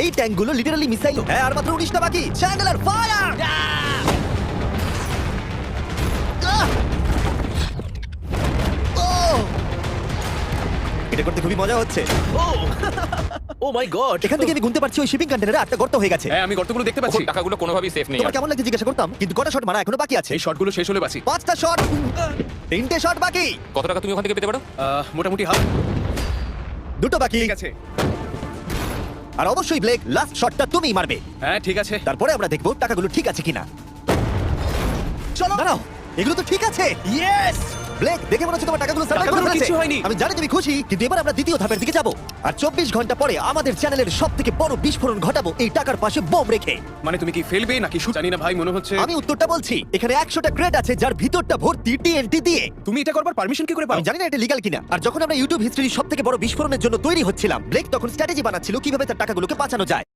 এই ট্যাঙ্কগুলো literally missile হ্যাঁ আর মাত্র উনিশটা বাকি। চ্যান্ডেলার ফায়ার এটা করতে খুবই মজা হচ্ছে। ও! মাই গড এখান থেকে আমি গুনতে পারছি ওই শিপিং কন্টেনারে আটটা গর্ত হয়ে গেছে। হ্যাঁ আমি গর্তগুলো দেখতে পাচ্ছি। টাকাগুলো কোনোভাবেই সেফ নেই তোমার। কেমন লাগছে জিজ্ঞাসা করতাম? কিন্তু কটা শট মারা এখনও বাকি আছে? এই শটগুলো শেষ হলে বাঁচি। পাঁচটা শট তিনটে শট বাকি। কত টাকা তুমি ওখান থেকে পেতে পারো? মোটামুটি হাফ। দুটো বাকি। ঠিক আছে। আর অবশ্যই ব্লেক লাস্ট শটটা তুমিই মারবে। হ্যাঁ ঠিক আছে। তারপরে আমরা দেখব টাকাগুলো ঠিক আছে কিনা। চলো। দাঁড়াও এগুলো তো ঠিক আছে। ইয়েস ব্লেক দেখে মনে হচ্ছে তোমার টাকাগুলো সার্ভাইভ করে টাকাগুলোর ফেলেছে। কিচ্ছু হয়নি। আমি জানি তুমি খুশি কিন্তু এবার আমরা দ্বিতীয় ধাপের দিকে যাব। আর চব্বিশ ঘণ্টা পরে আমাদের চ্যানেলের সব থেকে বড় বিস্ফোরণ ঘটাবো এই টাকার পাশে বোম রেখে। মানে তুমি কি ফেলবে নাকি শুট জানি না ভাই মনে হচ্ছে আমি উত্তরটা বলছি এখানে একশোটা ক্রেট আছে যার ভিতরটা ভর্তি টিএনটি দিয়ে। তুমি এটা করবার পারমিশন কি করে পাও? আমি জানি না এটা লিগাল কিনা। আর যখন আমরা ইউটিউব হিস্ট্রির সব থেকে বড় বিস্ফোরণের জন্য তৈরি হচ্ছিলাম ব্লেক তখন স্ট্র্যাটেজি বানাচ্ছিল কীভাবে তার টাকাগুলোকে বাঁচানো যায়।